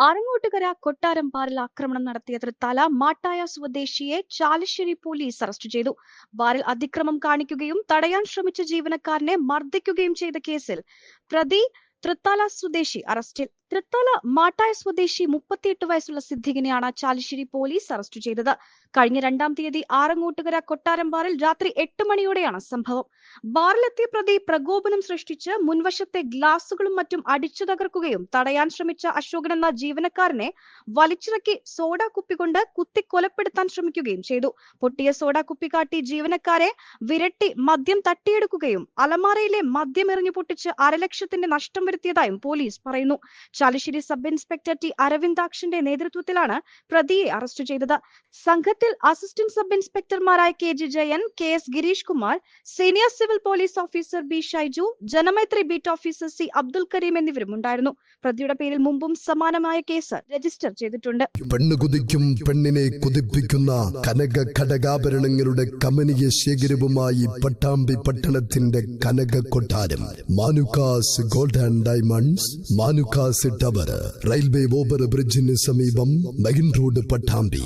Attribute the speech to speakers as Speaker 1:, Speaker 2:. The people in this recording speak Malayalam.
Speaker 1: ആറങ്ങോട്ടുകര കൊട്ടാരംപാറിൽ ആക്രമണം നടത്തിയ തൃത്താല മാട്ടായ സ്വദേശിയെ ചാലശ്ശേരി പോലീസ് അറസ്റ്റ് ചെയ്തു. ബാറിൽ അതിക്രമം കാണിക്കുകയും തടയാൻ ശ്രമിച്ച ജീവനക്കാരനെ മർദ്ദിക്കുകയും ചെയ്ത കേസിൽ പ്രതി തൃത്താല സ്വദേശി അറസ്റ്റിൽ. തൃത്താല മാട്ടായ സ്വദേശി മുപ്പത്തിയെട്ട് വയസ്സുള്ള സിദ്ധികിനെയാണ് ചാലിശ്ശേരി പോലീസ് അറസ്റ്റ് ചെയ്തത്. കഴിഞ്ഞ രണ്ടാം തീയതി ആറങ്ങോട്ടുകര കൊട്ടാരം ബാറിൽ രാത്രി എട്ട് മണിയോടെയാണ് സംഭവം. ബാറിലെത്തിയ പ്രതി പ്രകോപനം സൃഷ്ടിച്ച് മുൻവശത്തെ ഗ്ലാസുകളും മറ്റും അടിച്ചു തകർക്കുകയും തടയാൻ ശ്രമിച്ച അശോകൻ എന്ന ജീവനക്കാരനെ വലിച്ചിറക്കി സോഡ കുപ്പി കൊണ്ട് കുത്തി കൊലപ്പെടുത്താൻ ശ്രമിക്കുകയും ചെയ്തു. പൊട്ടിയ സോഡ കുപ്പി കാട്ടി ജീവനക്കാരെ വിരട്ടി മദ്യം തട്ടിയെടുക്കുകയും അലമാരയിലെ മദ്യം എറിഞ്ഞു പൊട്ടിച്ച് അരലക്ഷത്തിന്റെ നഷ്ടം വരുത്തിയതായും പോലീസ് പറയുന്നു. ചാലശ്ശേരി സബ് ഇൻസ്പെക്ടർ ടി അരവിന്ദാക്ഷന്റെ നേതൃത്വത്തിലാണ് പ്രതിയെ അറസ്റ്റ് ചെയ്തത്. സംഘത്തിൽ assistant sub ഇൻസ്പെക്ടർമാരായ K G Jayan K S Girish Kumar senior civil police officer B Shaiju Janamaithri beat officer C Abdul Kareem എന്നിവരും ഉണ്ടായിരുന്നു. പ്രതിയുടെ പേരിൽ മുമ്പും സമാനമായ കേസ് രജിസ്റ്റർ ചെയ്തിട്ടുണ്ട്.
Speaker 2: പെണ്ണ് കുതിക്കും പെണ്ണിനെ കുതിപ്പിക്കുന്ന കനക ഘടകാഭരണങ്ങളുടെ കമനീയ ശേഖരവുമായി പട്ടാമ്പി പട്ടണത്തിന്റെ കനക കൊട്ടാരം. Manukkas gold and diamonds Manukkas tower railway over ബ്രിഡ്ജിന് സമീപം മെയിൻ റോഡ് പട്ടാമ്പി.